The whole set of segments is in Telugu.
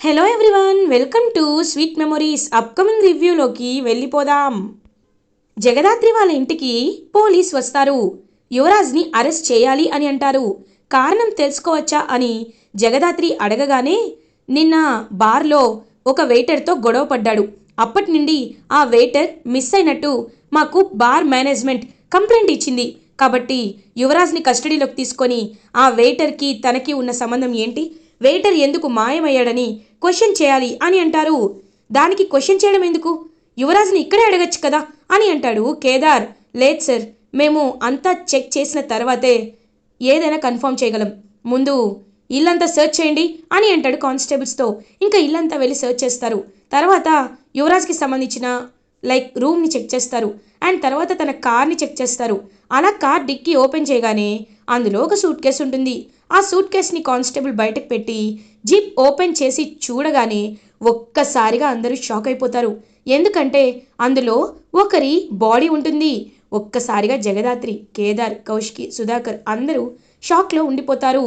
Hello everyone welcome to sweet memories upcoming రివ్యూలోకి వెళ్ళిపోదాం. జగదాత్రి వాళ్ళ ఇంటికి పోలీస్ వస్తారు. యువరాజ్ని అరెస్ట్ చేయాలి అని అంటారు. కారణం తెలుసుకోవచ్చా అని జగదాత్రి అడగగానే నిన్న బార్లో ఒక వెయిటర్తో గొడవ పడ్డాడు. అప్పటి నుండి ఆ వెయిటర్ మిస్ అయినట్టు మాకు బార్ మేనేజ్మెంట్ కంప్లైంట్ ఇచ్చింది. కాబట్టి యువరాజ్ని కస్టడీలోకి తీసుకొని ఆ వెయిటర్కి తనకి ఉన్న సంబంధం ఏంటి? వెయిటర్ ఎందుకు మాయమయ్యాడని క్వశ్చన్ చేయాలి అని అంటారు. దానికి క్వశ్చన్ చేయడం ఎందుకు? యువరాజ్ని ఇక్కడే అడగచ్చు కదా అని అంటాడు కేదార్. లేదు సార్ మేము అంతా చెక్ చేసిన తర్వాతే ఏదైనా కన్ఫర్మ్ చేయగలం. ముందు ఇల్లంతా సెర్చ్ చేయండి అని అంటాడు కానిస్టేబుల్స్తో. ఇంకా ఇల్లంతా వెళ్ళి సెర్చ్ చేస్తారు. తర్వాత యువరాజ్కి సంబంధించిన లైక్ రూమ్ని చెక్ చేస్తారు. అండ్ తర్వాత తన కార్ని చెక్ చేస్తారు. అలా కార్ డిక్కీ ఓపెన్ చేయగానే అందులో ఒక సూట్ కేసు ఉంటుంది. ఆ సూట్ కేస్ని కానిస్టేబుల్ బయటకు పెట్టి జీప్ ఓపెన్ చేసి చూడగానే ఒక్కసారిగా అందరూ షాక్ అయిపోతారు. ఎందుకంటే అందులో ఒకరి బాడీ ఉంటుంది. ఒక్కసారిగా జగదాత్రి కేదార్ కౌశికి సుధాకర్ అందరూ షాక్లో ఉండిపోతారు.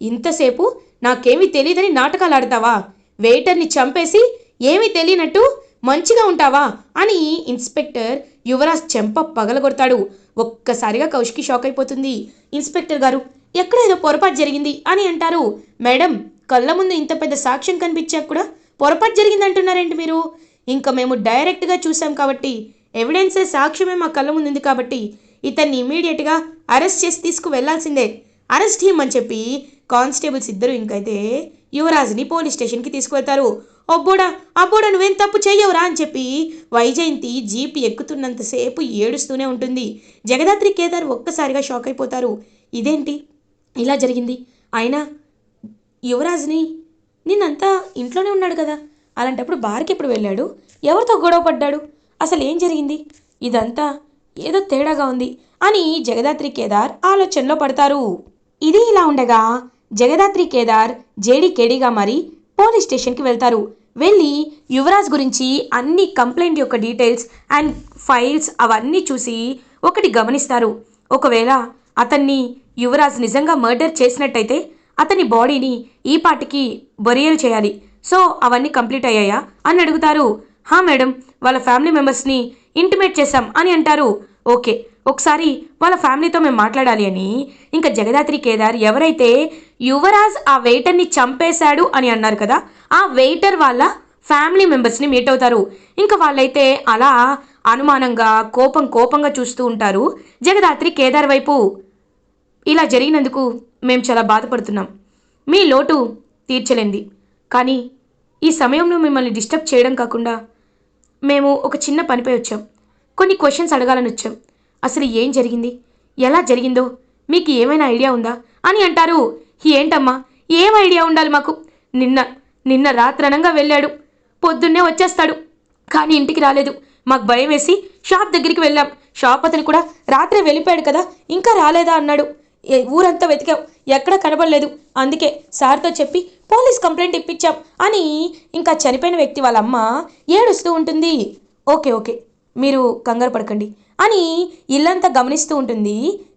ఇంతసేపు నాకేమీ తెలియదని నాటకాలు ఆడతావా వెయిటర్ని చంపేసి ఏమీ తెలియనట్టు మంచిగా ఉంటావా? అని ఇన్స్పెక్టర్ యువరాజ్ చెంప పగలగొడతాడు. ఒక్కసారిగా కౌశికి షాక్ అయిపోతుంది. ఇన్స్పెక్టర్ గారు ఎక్కడ ఏదో పొరపాటు జరిగింది అని అంటారు. మేడం కళ్ళ ముందు ఇంత పెద్ద సాక్ష్యం కనిపించాక కూడా పొరపాటు జరిగింది అంటున్నారేంటి మీరు? ఇంకా మేము డైరెక్ట్గా చూసాం కాబట్టి ఎవిడెన్సే సాక్ష్యమే మా కళ్ళ ముందు ఉంది కాబట్టి ఇతన్ని ఇమీడియట్గా అరెస్ట్ చేసి తీసుకువెళ్ళాల్సిందే. అరెస్ట్ చేయమని చెప్పి కానిస్టేబుల్స్ ఇద్దరు ఇంకైతే యువరాజ్ని పోలీస్ స్టేషన్కి తీసుకువెళ్తారు. అబ్బోడా అబ్బోడా నువ్వేం తప్పు చేయవురా అని చెప్పి వైజయంతి జీప్ ఎక్కుతున్నంతసేపు ఏడుస్తూనే ఉంటుంది. జగదాత్రి కేదార్ ఒక్కసారిగా షాక్ అయిపోతారు. ఇదేంటి? ఇలా జరిగింది. అయినా యువరాజ్ని నిన్నంతా ఇంట్లోనే ఉన్నాడు కదా. అలాంటప్పుడు బార్కి ఎప్పుడు వెళ్ళాడు? ఎవరితో గొడవ పడ్డాడు? అసలు ఏం జరిగింది? ఇదంతా ఏదో తేడాగా ఉంది అని జగదాత్రి కేదార్ ఆలోచనలో పడతారు. ఇది ఇలా ఉండగా జగదాత్రి కేదార్ జేడీ కేడీగా మారి పోలీస్ స్టేషన్కి వెళ్తారు. వెళ్ళి యువరాజ్ గురించి అన్ని కంప్లైంట్ యొక్క డీటెయిల్స్ అండ్ ఫైల్స్ అవన్నీ చూసి ఒకటి గమనిస్తారు. ఒకవేళ అతన్ని యువరాజ్ నిజంగా మర్డర్ చేసినట్టయితే అతని బాడీని ఈ పాటికి బొరియల్ చేయాలి. సో అవన్నీ కంప్లీట్ అయ్యాయా? అని అడుగుతారు. హా మేడం వాళ్ళ ఫ్యామిలీ మెంబర్స్ని ఇంటిమేట్ చేశాం అని అంటారు. ఓకే ఒకసారి వాళ్ళ ఫ్యామిలీతో మేము మాట్లాడాలి అని. ఇంకా జగదాత్రి కేదార్ ఎవరైతే యువరాజ్ ఆ వెయిటర్ని చంపేశాడు అని అన్నారు కదా ఆ వెయిటర్ వాళ్ళ ఫ్యామిలీ మెంబర్స్ని మీట్ అవుతారు. ఇంకా వాళ్ళైతే అలా అనుమానంగా కోపం కోపంగా చూస్తూ ఉంటారు జగదాత్రి కేదార్ వైపు. ఇలా జరిగినందుకు మేము చాలా బాధపడుతున్నాం. మీ లోటు తీర్చలేంది. కానీ ఈ సమయంలో మిమ్మల్ని డిస్టర్బ్ చేయడం కాకుండా మేము ఒక చిన్న పనిపై వచ్చాం. కొన్ని క్వశ్చన్స్ అడగాలని వచ్చాం. అసలు ఏం జరిగింది? ఎలా జరిగిందో? మీకు ఏమైనా ఐడియా ఉందా? అని అంటారు. ఏంటమ్మా? ఏం ఐడియా ఉండాలి మాకు? నిన్న నిన్న రాత్రనంగా వెళ్ళాడు. పొద్దున్నే వచ్చేస్తాడు. కానీ ఇంటికి రాలేదు. మాకు భయం వేసి షాప్ దగ్గరికి వెళ్ళాం. షాప్ అతను కూడా రాత్రే వెళ్ళిపోయాడు కదా ఇంకా రాలేదా అన్నాడు. ఏ- ఊరంతా వెతికాం. ఎక్కడ కనబడలేదు. అందుకే సార్తో చెప్పి పోలీస్ కంప్లైంట్ ఇప్పించాం అని ఇంకా చనిపోయిన వ్యక్తి వాళ్ళ అమ్మ ఏడుస్తూ ఉంటుంది. Okay okay. మీరు కంగారు పడకండి అని ఇల్లంతా గమనిస్తూ ఉంటుంది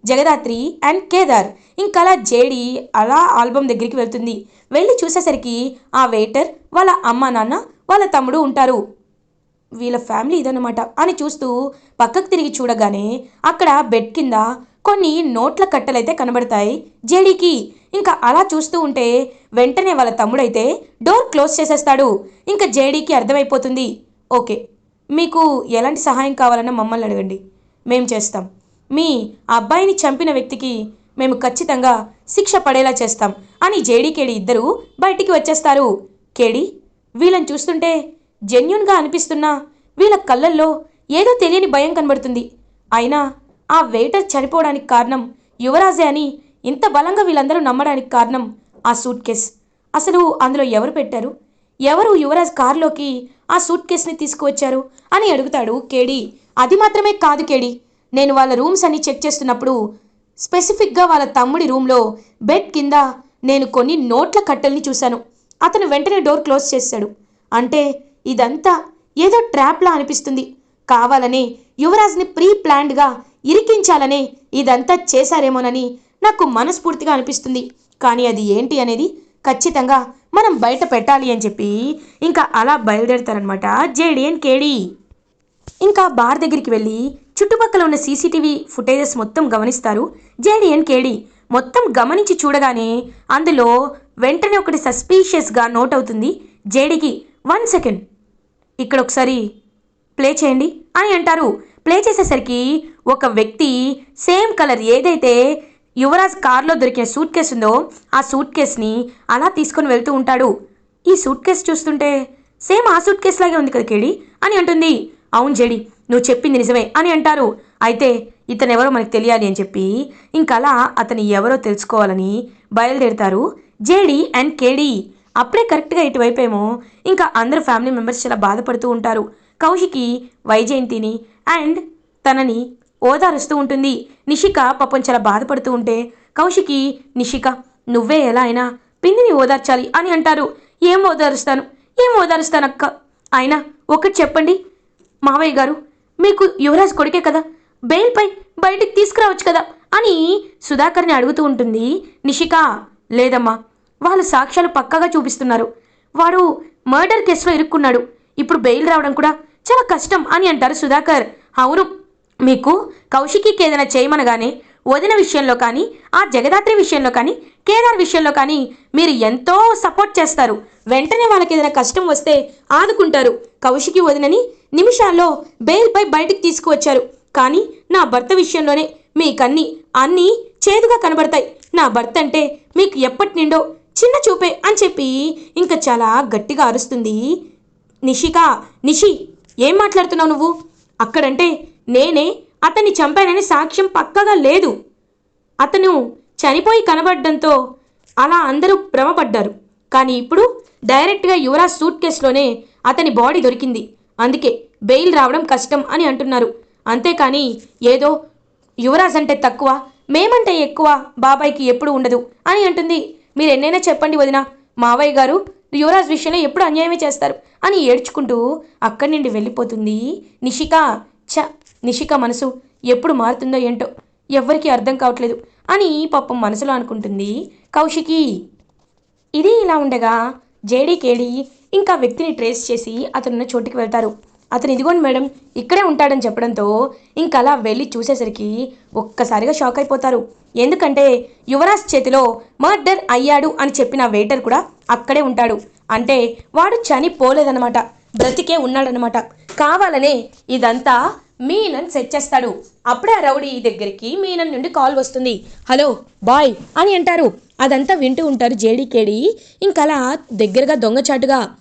జగదాత్రి అండ్ కేదార్. ఇంకలా జేడి అలా ఆల్బమ్ దగ్గరికి వెళ్తుంది. వెళ్ళి చూసేసరికి ఆ వెయిటర్ వాళ్ళ అమ్మ నాన్న వాళ్ళ తమ్ముడు ఉంటారు. వీళ్ళ ఫ్యామిలీ ఇదన్నమాట అని చూస్తూ పక్కకు తిరిగి చూడగానే అక్కడ బెడ్ కింద కొన్ని నోట్ల కట్టలైతే కనబడతాయి జేడీకి. ఇంకా అలా చూస్తూ ఉంటే వెంటనే వాళ్ళ తమ్ముడైతే డోర్ క్లోజ్ చేసేస్తాడు. ఇంకా జేడీకి అర్థమైపోతుంది. ఓకే మీకు ఎలాంటి సహాయం కావాలన్నా మమ్మల్ని అడగండి. మేము చేస్తాం. మీ అబ్బాయిని చంపిన వ్యక్తికి మేము ఖచ్చితంగా శిక్ష పడేలా చేస్తాం. అని జేడీ కేడి ఇద్దరు బయటికి వచ్చేస్తారు. కేడి వీళ్ళని చూస్తుంటే జెన్యున్గా అనిపిస్తున్నా వీళ్ళ కళ్ళల్లో ఏదో తెలియని భయం కనబడుతుంది. అయినా ఆ వెయిటర్ చనిపోవడానికి కారణం యువరాజే అని ఇంత బలంగా వీళ్ళందరూ నమ్మడానికి కారణం ఆ సూట్ కేస్. అసలు అందులో ఎవరు పెట్టారు? ఎవరు యువరాజ్ కారులోకి ఆ సూట్ కేస్ని తీసుకువచ్చారు? అని అడుగుతాడు కేడి. అది మాత్రమే కాదు కేడి. నేను వాళ్ళ రూమ్స్ అన్ని చెక్ చేస్తున్నప్పుడు స్పెసిఫిక్గా వాళ్ళ తమ్ముడి రూమ్లో బెడ్ కింద నేను కొన్ని నోట్ల కట్టెల్ని చూశాను. అతను వెంటనే డోర్ క్లోజ్ చేశాడు అంటే ఇదంతా ఏదో ట్రాప్లా అనిపిస్తుంది. కావాలనే యువరాజ్ని ప్రీ ప్లాన్డ్గా ఇరికించాలనే ఇదంతా చేశారేమోనని నాకు మనస్ఫూర్తిగా అనిపిస్తుంది. కానీ అది ఏంటి అనేది ఖచ్చితంగా మనం బయట పెట్టాలి అని చెప్పి ఇంకా అలా బయలుదేరుతారనమాట జేడి అండ్ కేడి. ఇంకా బార్ దగ్గరికి వెళ్ళి చుట్టుపక్కల ఉన్న సీసీటీవీ ఫుటేజెస్ మొత్తం గమనిస్తారు. జేడి అండ్ కేడి మొత్తం గమనించి చూడగానే అందులో వెంటనే ఒకటి సస్పీషియస్గా నోట్ అవుతుంది. జేడీకి వన్ సెకండ్. ఇక్కడ ఒకసారి ప్లే చేయండి అని అంటారు. ప్లే చేసేసరికి ఒక వ్యక్తి సేమ్ కలర్ ఏదైతే యువరాజ్ కార్లో దొరికిన సూట్ కేసు ఉందో ఆ సూట్ కేస్ని అలా తీసుకొని వెళ్తూ ఉంటాడు. ఈ సూట్ కేసు చూస్తుంటే సేమ్ ఆ సూట్ కేసు లాగే ఉంది కదా కేడి? అని అంటుంది. అవును జేడి నువ్వు చెప్పింది నిజమే అని అంటారు. అయితే ఇతను ఎవరో మనకు తెలియాలి అని చెప్పి ఇంకలా అతను ఎవరో తెలుసుకోవాలని బయలుదేరుతారు జేడి అండ్ కేడి. అప్పుడే కరెక్ట్గా ఇటువైపేమో ఇంకా అందరు ఫ్యామిలీ మెంబర్స్ చాలా బాధపడుతూ ఉంటారు. కౌశికి వైజయంతిని అండ్ తనని ఓదారుస్తూ ఉంటుంది. నిషిక పాపం చాలా బాధపడుతూ ఉంటే కౌశికి నిషిక నువ్వే ఎలా అయినా పిన్నిని ఓదార్చాలి అని అంటారు. ఏం ఓదారుస్తాను? ఏం ఓదారుస్తాను అక్క? అయినా ఒకటి చెప్పండి. మావయ్య గారు మీకు యువరాజ్ కొడుకే కదా. బెయిల్పై బయటికి తీసుకురావచ్చు కదా అని సుధాకర్ని అడుగుతూ ఉంటుంది. నిషిక లేదమ్మా. వాళ్ళు సాక్ష్యాలు పక్కాగా చూపిస్తున్నారు. వాడు మర్డర్ కేసులో ఇరుక్కున్నాడు. ఇప్పుడు బెయిల్ రావడం కూడా చాలా కష్టం అని అంటారు సుధాకర్. అవును మీకు కౌశికీకి ఏదైనా చేయమనగానే వదిన విషయంలో కానీ ఆ జగదాత్రి విషయంలో కానీ కేదార్ విషయంలో కానీ మీరు ఎంతో సపోర్ట్ చేస్తారు. వెంటనే వాళ్ళకి ఏదైనా కష్టం వస్తే ఆదుకుంటారు. కౌశికి వదినని నిమిషాల్లో బెయిల్పై బయటికి తీసుకువచ్చారు. కానీ నా భర్త విషయంలోనే మీకన్నీ అన్నీ చేదుగా కనబడతాయి. నా భర్త అంటే మీకు ఎప్పటి నిండో చిన్న చూపే అని చెప్పి ఇంకా చాలా గట్టిగా అరుస్తుంది. నిషిక నిషి ఏం మాట్లాడుతున్నావు నువ్వు? అక్కడంటే నేనే అతన్ని చంపానని సాక్ష్యం పక్కగా లేదు. అతను చనిపోయి కనబడడంతో అలా అందరూ భ్రమపడ్డారు. కానీ ఇప్పుడు డైరెక్ట్గా యువరాజ్ సూట్ కేసులోనే అతని బాడీ దొరికింది. అందుకే బెయిల్ రావడం కష్టం అని అంటున్నారు. అంతేకాని ఏదో యువరాజ్ అంటే తక్కువ మేమంటే ఎక్కువ బాబాయ్కి ఎప్పుడు ఉండదు అని అంటుంది. మీరు ఎన్నైనా చెప్పండి వదిన మావయ్య గారు యువరాజ్ విషయంలో ఎప్పుడు అన్యాయమే చేస్తారు అని ఏడ్చుకుంటూ అక్కడి నుండి వెళ్ళిపోతుంది నిషిక. చ నిషిక మనసు ఎప్పుడు మారుతుందో ఏంటో ఎవ్వరికీ అర్థం కావట్లేదు అని పాపం మనసులో అనుకుంటుంది కౌశికి. ఇది ఇలా ఉండగా జేడీ కేడీ ఇంకా వ్యక్తిని ట్రేస్ చేసి అతనున్న చోటుకి వెళ్తారు. అతను ఇదిగోండి మేడం ఇక్కడే ఉంటాడని చెప్పడంతో ఇంకా అలా వెళ్ళి చూసేసరికి ఒక్కసారిగా షాక్ అయిపోతారు. ఎందుకంటే యువరాజ్ చేతిలో మర్డర్ అయ్యాడు అని చెప్పిన వెయిటర్ కూడా అక్కడే ఉంటాడు. అంటే వాడు చనిపోలేదన్నమాట బ్రతికే ఉన్నాడనమాట కావాలనే ఇదంతా మీనన్ సెట్ చేస్తాడు. అప్పుడే ఆ రౌడీ దగ్గరికి మీనన్ నుండి కాల్ వస్తుంది. హలో బాయ్ అని అంటారు. అదంతా వింటూ ఉంటారు జేడీకేడి. ఇంకలా దగ్గరగా దొంగచాటుగా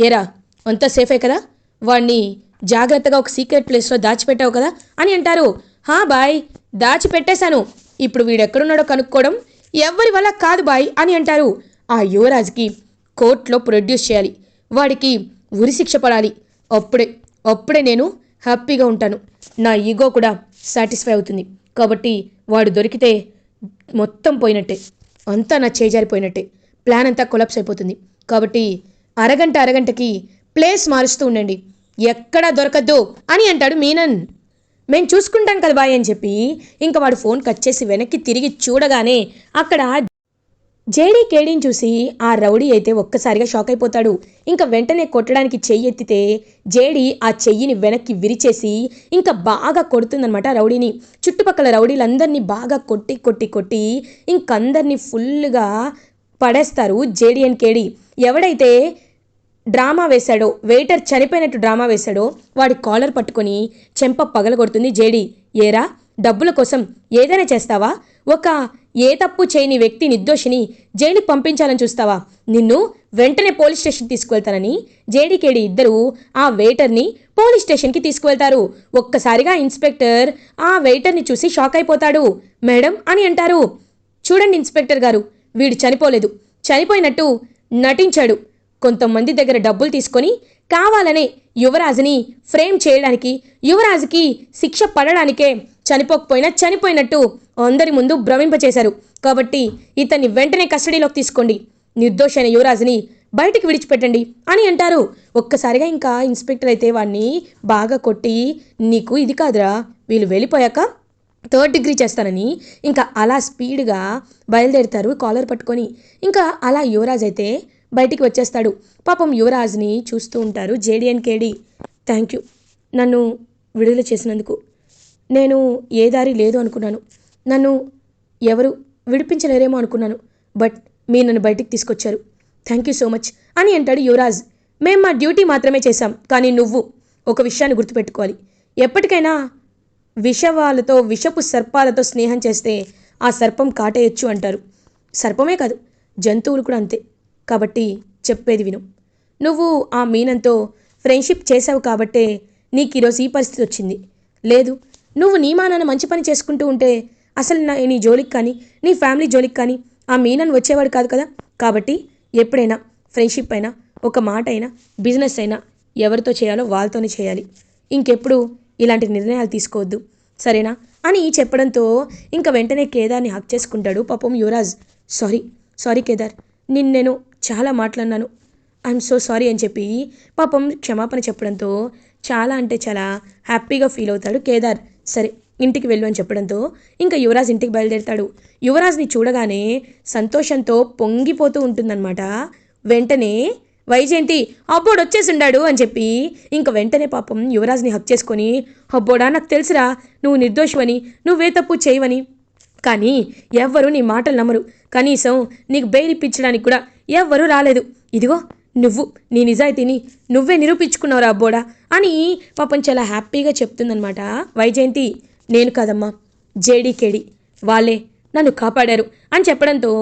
ఏరా అంతా సేఫే కదా? వాడిని జాగ్రత్తగా ఒక సీక్రెట్ ప్లేస్లో దాచిపెట్టావు కదా? అని అంటారు. హా బాయ్ దాచిపెట్టేశాను. ఇప్పుడు వీడెక్కడున్నాడో కనుక్కోవడం ఎవ్వరి వల్ల కాదు బాయ్ అని అంటారు. ఆ యువరాజ్కి కోర్టులో ప్రొడ్యూస్ చేయాలి. వాడికి ఉరిశిక్ష పడాలి. అప్పుడే అప్పుడే నేను హ్యాపీగా ఉంటాను. నా ఈగో కూడా సాటిస్ఫై అవుతుంది. కాబట్టి వాడు దొరికితే మొత్తం పోయినట్టే. అంతా నా చేజారిపోయినట్టే ప్లాన్ అంతా కొలాప్స్ అయిపోతుంది. కాబట్టి అరగంట అరగంటకి ప్లేస్ మారుస్తూ ఉండండి. ఎక్కడా దొరకద్దు అని అంటాడు మీనన్. మేము చూసుకుంటాం కదా బాయ్ అని చెప్పి. ఇంకా వాడు ఫోన్ కట్ చేసి వెనక్కి తిరిగి చూడగానే అక్కడ జేడీ కేడీని చూసి ఆ రౌడీ అయితే ఒక్కసారిగా షాక్ అయిపోతాడు. ఇంకా వెంటనే కొట్టడానికి చెయ్యి ఎత్తితే జేడీ ఆ చెయ్యిని వెనక్కి విరిచేసి ఇంకా బాగా కొడుతుందనమాట రౌడీని. చుట్టుపక్కల రౌడీలందరినీ బాగా కొట్టి కొట్టి కొట్టి ఇంకందరినీ ఫుల్గా పడేస్తారు జేడీ అండ్ కేడీ. ఎవడైతే డ్రామా వేశాడో వెయిటర్ చనిపోయినట్టు డ్రామా వేశాడో వాడి కాలర్ పట్టుకొని చెంప పగలగొడుతుంది జేడీ. ఏరా డబ్బుల కోసం ఏదైనా చేస్తావా? ఒక ఏ తప్పు చేయని వ్యక్తి నిర్దోషిని జైలుకి పంపించాలని చూస్తావా? నిన్ను వెంటనే పోలీస్ స్టేషన్ తీసుకువెళ్తానని జేడీకేడి ఇద్దరు ఆ వెయిటర్ని పోలీస్ స్టేషన్కి తీసుకువెళ్తారు. ఒక్కసారిగా ఇన్స్పెక్టర్ ఆ వెయిటర్ని చూసి షాక్ అయిపోతాడు. మేడం అని అంటారు. చూడండి ఇన్స్పెక్టర్ గారు వీడు చనిపోలేదు. చనిపోయినట్టు నటించాడు. కొంతమంది దగ్గర డబ్బులు తీసుకొని కావాలనే యువరాజుని ఫ్రేమ్ చేయడానికి యువరాజుకి శిక్ష పడడానికే చనిపోకపోయినా చనిపోయినట్టు అందరి ముందు భ్రమింపచేశారు. కాబట్టి ఇతన్ని వెంటనే కస్టడీలోకి తీసుకోండి. నిర్దోషైన యువరాజుని బయటికి విడిచిపెట్టండి అని అంటారు. ఒక్కసారిగా ఇంకా ఇన్స్పెక్టర్ అయితే వాడిని బాగా కొట్టి నీకు ఇది కాదురా వీళ్ళు వెళ్ళిపోయాక థర్డ్ డిగ్రీ చేస్తానని ఇంకా అలా స్పీడ్గా బయలుదేరుతారు కాలర్ పట్టుకొని. ఇంకా అలా యువరాజ్ అయితే బయటికి వచ్చేస్తాడు. పాపం యువరాజ్ని చూస్తూ ఉంటారు జేడిఎన్కేడి. థ్యాంక్ యూ నన్ను విడుదల చేసినందుకు. నేను ఏ దారి లేదు అనుకున్నాను. నన్ను ఎవరు విడిపించలేరేమో అనుకున్నాను. బట్ మీరు నన్ను బయటికి తీసుకొచ్చారు. థ్యాంక్ యూ సో మచ్ అని అంటాడు యువరాజ్. మేము మా డ్యూటీ మాత్రమే చేశాం కానీ నువ్వు ఒక విషయాన్ని గుర్తుపెట్టుకోవాలి. ఎప్పటికైనా విషవాలతో విషపు సర్పాలతో స్నేహం చేస్తే ఆ సర్పం కాటేయచ్చు అంటారు. సర్పమే కాదు జంతువులు కూడా అంతే. కాబట్టి చెప్పేది విను. నువ్వు ఆ మీనంతో ఫ్రెండ్షిప్ చేసావు కాబట్టే నీకు ఈరోజు ఈ పరిస్థితి వచ్చింది. లేదు నువ్వు నీ మానాన మంచి పని చేసుకుంటూ ఉంటే అసలు నా నీ జోలికి కానీ నీ ఫ్యామిలీ జోలికి కానీ ఆ మీనన్ వచ్చేవాడు కాదు కదా? కాబట్టి ఎప్పుడైనా ఫ్రెండ్షిప్ అయినా ఒక మాట అయినా బిజినెస్ అయినా ఎవరితో చేయాలో వాళ్ళతోనే చేయాలి. ఇంకెప్పుడు ఇలాంటి నిర్ణయాలు తీసుకోవద్దు. సరేనా? అని చెప్పడంతో ఇంకా వెంటనే కేదార్ని హక్ చేసుకుంటాడు పాపం యువరాజ్. Sorry sorry Kedar. నిన్ను నేను చాలా మాట్లాడినాను. ఐఎమ్ సో సారీ అని చెప్పి పాపం క్షమాపణ చెప్పడంతో చాలా అంటే చాలా హ్యాపీగా ఫీల్ అవుతాడు కేదార్. సరే ఇంటికి వెళ్ళు అని చెప్పడంతో ఇంకా యువరాజ్ ఇంటికి బయలుదేరుతాడు. యువరాజ్ని చూడగానే సంతోషంతో పొంగిపోతూ ఉంటుందన్నమాట. వెంటనే వైజయంతి అబ్బోడు వచ్చేసిండాడు అని చెప్పి ఇంక వెంటనే పాపం యువరాజ్ని హక్ చేసుకొని అబ్బోడా నాకు తెలుసురా నువ్వు నిర్దోషివని నువ్వే తప్పు చేయవని. కానీ ఎవ్వరూ నీ మాటలు నమ్మరు. కనీసం నీకు బెయిల్ ఇప్పించడానికి కూడా ఎవ్వరూ రాలేదు. ఇదిగో నువ్వు నీ నిజాయితీని నువ్వే నిరూపించుకున్నావురా అబ్బోడా అని పాపం చాలా హ్యాపీగా చెప్తుందనమాట వైజయంతి నేను కాదమ్మా జేడీకేడి వాళ్ళే నన్ను కాపాడారు అని చెప్పడంతో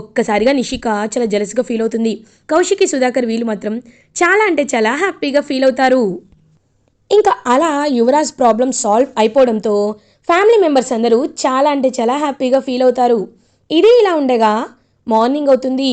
ఒక్కసారిగా నిషిక చాలా జలస్గా ఫీల్ అవుతుంది. కౌశికి సుధాకర్ వీళ్ళు మాత్రం చాలా అంటే చాలా హ్యాపీగా ఫీల్ అవుతారు. ఇంకా అలా యువరాజ్ ప్రాబ్లం సాల్వ్ అయిపోవడంతో ఫ్యామిలీ మెంబర్స్ అందరూ చాలా అంటే చాలా హ్యాపీగా ఫీల్ అవుతారు. ఇది ఇలా ఉండగా మార్నింగ్ అవుతుంది.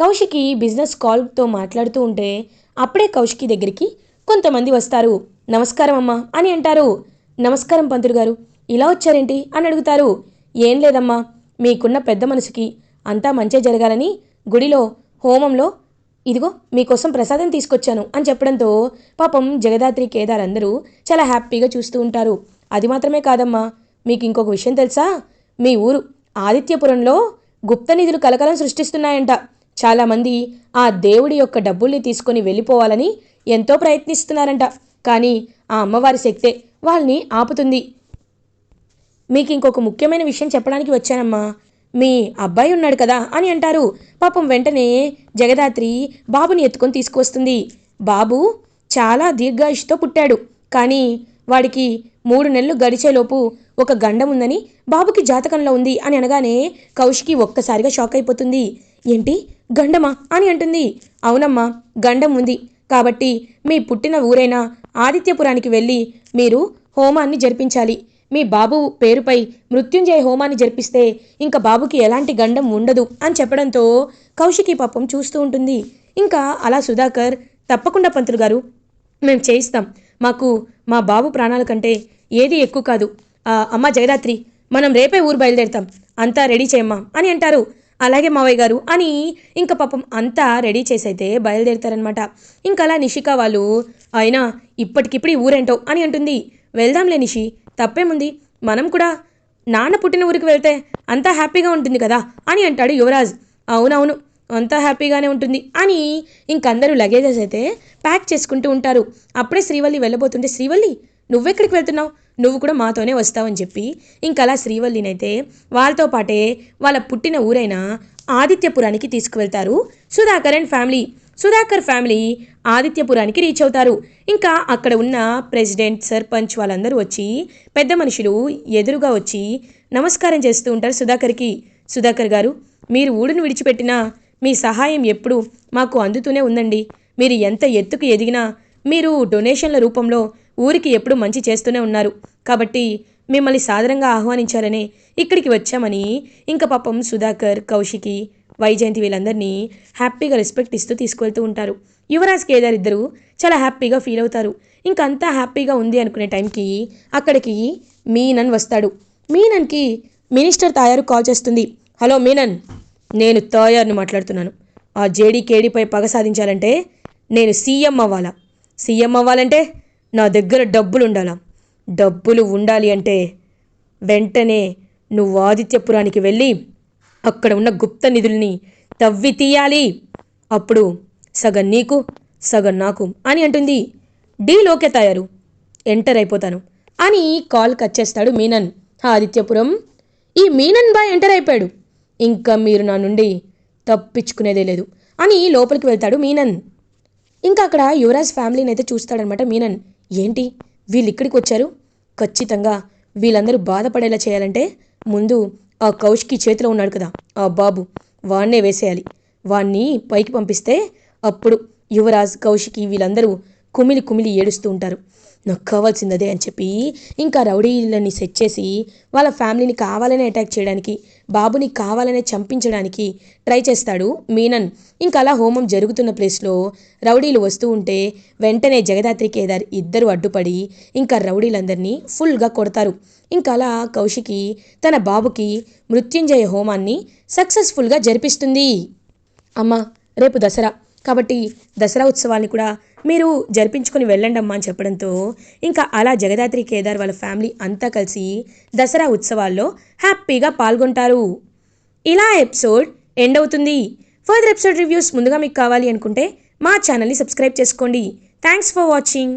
కౌశికి బిజినెస్ కాల్తో మాట్లాడుతూ ఉంటే అప్పుడే కౌశికి దగ్గరికి కొంతమంది వస్తారు. నమస్కారం అమ్మా అని అంటారు. నమస్కారం పంతులు గారు. ఇలా వచ్చారేంటి అని అడుగుతారు. ఏం లేదమ్మా మీకున్న పెద్ద మనసుకి అంతా మంచే జరగాలని గుడిలో హోమంలో ఇదిగో మీకోసం ప్రసాదం తీసుకొచ్చాను అని చెప్పడంతో పాపం జగదాత్రి కేదార్ అందరూ చాలా హ్యాపీగా చూస్తూ ఉంటారు. అది మాత్రమే కాదమ్మా మీకు ఇంకొక విషయం తెలుసా? మీ ఊరు ఆదిత్యపురంలో గుప్త నిధులు కలకలం సృష్టిస్తున్నాయంట. చాలామంది ఆ దేవుడి యొక్క డబ్బుల్ని తీసుకొని వెళ్ళిపోవాలని ఎంతో ప్రయత్నిస్తున్నారంట. కానీ ఆ అమ్మవారి శక్తే వాళ్ళని ఆపుతుంది. మీకు ఇంకొక ముఖ్యమైన విషయం చెప్పడానికి వచ్చానమ్మా. మీ అబ్బాయి ఉన్నాడు కదా అని అంటారు. పాపం వెంటనే జగదాత్రి బాబుని ఎత్తుకొని తీసుకువస్తుంది. బాబు చాలా దీర్ఘాయుషుతో పుట్టాడు. కానీ వాడికి మూడు నెలలు గడిచేలోపు ఒక గండం ఉందని బాబుకి జాతకంలో ఉంది అని అనగానే కౌశికి ఒక్కసారిగా షాక్ అయిపోతుంది. ఏంటి? గండమా అని అంటుంది. అవునమ్మా గండం ఉంది. కాబట్టి మీ పుట్టిన ఊరైన ఆదిత్యపురానికి వెళ్ళి మీరు హోమాన్ని జరిపించాలి. మీ బాబు పేరుపై మృత్యుంజయ హోమాన్ని జరిపిస్తే ఇంకా బాబుకి ఎలాంటి గండం ఉండదు అని చెప్పడంతో కౌశికి పాపం చూస్తూ ఉంటుంది. ఇంకా అలా సుధాకర్ తప్పకుండా పంతులు గారు మేము చేయిస్తాం. మాకు మా బాబు ప్రాణాల కంటే ఏది ఎక్కువ కాదు. అమ్మ జయరాత్రి మనం రేపే ఊరు బయలుదేరుతాం. అంతా రెడీ చేయమ్మా అని అంటారు. అలాగే మావయ్య గారు అని ఇంకా పాపం అంతా రెడీ చేసైతే బయలుదేరుతారనమాట ఇంకా అలా నిషిక వాళ్ళు అయినా ఇప్పటికిప్పుడు ఊరేంటో? అని అంటుంది. వెళ్దాంలే నిషి తప్పేముంది? మనం కూడా నాన్న పుట్టిన ఊరికి వెళ్తే అంతా హ్యాపీగా ఉంటుంది కదా? అని అంటాడు యువరాజ్. అవునవును అంతా హ్యాపీగానే ఉంటుంది అని ఇంకందరూ లగేజెస్ అయితే ప్యాక్ చేసుకుంటూ ఉంటారు. అప్పుడే శ్రీవల్లి వెళ్ళబోతుంటే శ్రీవల్లి నువ్వెక్కడికి వెళ్తున్నావు? నువ్వు కూడా మాతోనే వస్తావని చెప్పి ఇంకలా శ్రీవల్లినైతే వాళ్ళతో పాటే వాళ్ళ పుట్టిన ఊరైన ఆదిత్యపురానికి తీసుకువెళ్తారు. Sudhakar and family. Sudhakar family ఆదిత్యపురానికి reach అవుతారు. ఇంకా అక్కడ ఉన్న ప్రెసిడెంట్ సర్పంచ్ వాళ్ళందరూ వచ్చి పెద్ద మనుషులు ఎదురుగా వచ్చి నమస్కారం చేస్తూ ఉంటారు సుధాకర్కి. సుధాకర్ గారు మీరు ఊడును విడిచిపెట్టినా మీ సహాయం ఎప్పుడు మాకు అందుతూనే ఉందండి. మీరు ఎంత ఎత్తుకు ఎదిగినా మీరు డొనేషన్ల రూపంలో ఊరికి ఎప్పుడు మంచి చేస్తూనే ఉన్నారు. కాబట్టి మిమ్మల్ని సాదరంగా ఆహ్వానించారనే ఇక్కడికి వచ్చామని ఇంకా పాపం సుధాకర్ కౌశికి వైజయంతి వీళ్ళందరినీ హ్యాపీగా రెస్పెక్ట్ ఇస్తూ తీసుకువెళ్తూ ఉంటారు. యువరాజ్ కేదార్ ఇద్దరు చాలా హ్యాపీగా ఫీల్ అవుతారు. ఇంకంతా అంతా హ్యాపీగా ఉంది అనుకునే టైంకి అక్కడికి మీనన్ వస్తాడు. మీనన్కి మినిస్టర్ తాయారు కాల్ చేస్తుంది. హలో మీనన్ నేను తాయార్ను మాట్లాడుతున్నాను. ఆ జేడీ కేడీపై పగ సాధించాలంటే నేను సీఎం అవ్వాలా? సీఎం అవ్వాలంటే నా దగ్గర డబ్బులు ఉండాలా డబ్బులు ఉండాలి అంటే వెంటనే నువ్వు ఆదిత్యపురానికి వెళ్ళి అక్కడ ఉన్న గుప్త నిధుల్ని తవ్వి తీయాలి. అప్పుడు సగం నీకు సగం నాకు అని అంటుంది. డీలోకే తయారు. ఎంటర్ అయిపోతాను. అని కాల్ కట్ చేస్తాడు మీనన్. ఆదిత్యపురం. ఈ మీనన్ బాయ్ ఎంటర్ అయిపోయాడు. ఇంకా మీరు నా నుండి తప్పించుకునేదే లేదు అని లోపలికి వెళ్తాడు మీనన్. ఇంకా అక్కడ యువరాజ్ ఫ్యామిలీని అయితే చూస్తాడనమాట మీనన్. ఏంటి? వీళ్ళు ఇక్కడికి వచ్చారు ఖచ్చితంగా. వీళ్ళందరూ బాధపడేలా చేయాలంటే ముందు ఆ కౌష్కి చేతిలో ఉన్నాడు కదా ఆ బాబు. వాణ్ణే వేసేయాలి. వాణ్ణి పైకి పంపిస్తే అప్పుడు యువరాజ్ కౌశికి వీళ్ళందరూ కుమిలి కుమిలి ఏడుస్తూ ఉంటారు. నాకు కావాల్సింది అదే అని చెప్పి ఇంకా రౌడీలని సెట్ చేసి వాళ్ళ ఫ్యామిలీని కావాలని అటాక్ చేయడానికి బాబుని కావాలనే చంపించడానికి ట్రై చేస్తాడు మీనన్. ఇంకా అలా హోమం జరుగుతున్న ప్లేస్లో రౌడీలు వస్తూ ఉంటే వెంటనే జగదాత్రి కేదార్ ఇద్దరు అడ్డుపడి ఇంకా రౌడీలందరినీ ఫుల్గా కొడతారు. ఇంకా అలా కౌశికి తన బాబుకి మృత్యుంజయ హోమాన్ని సక్సెస్ఫుల్గా జరిపిస్తుంది. అమ్మ రేపు దసరా. కాబట్టి దసరా ఉత్సవాన్ని కూడా మీరు జరిపించుకొని వెళ్ళండి అమ్మా అని చెప్పడంతో ఇంకా అలా జగదాత్రి కేదార్ వాళ్ళ ఫ్యామిలీ అంతా కలిసి దసరా ఉత్సవాల్లో హ్యాపీగా పాల్గొంటారు. ఇలా ఎపిసోడ్ ఎండ్ అవుతుంది. ఫర్దర్ ఎపిసోడ్ రివ్యూస్ ముందుగా మీకు కావాలి అనుకుంటే మా ఛానల్ని సబ్స్క్రైబ్ చేసుకోండి. Thanks for watching.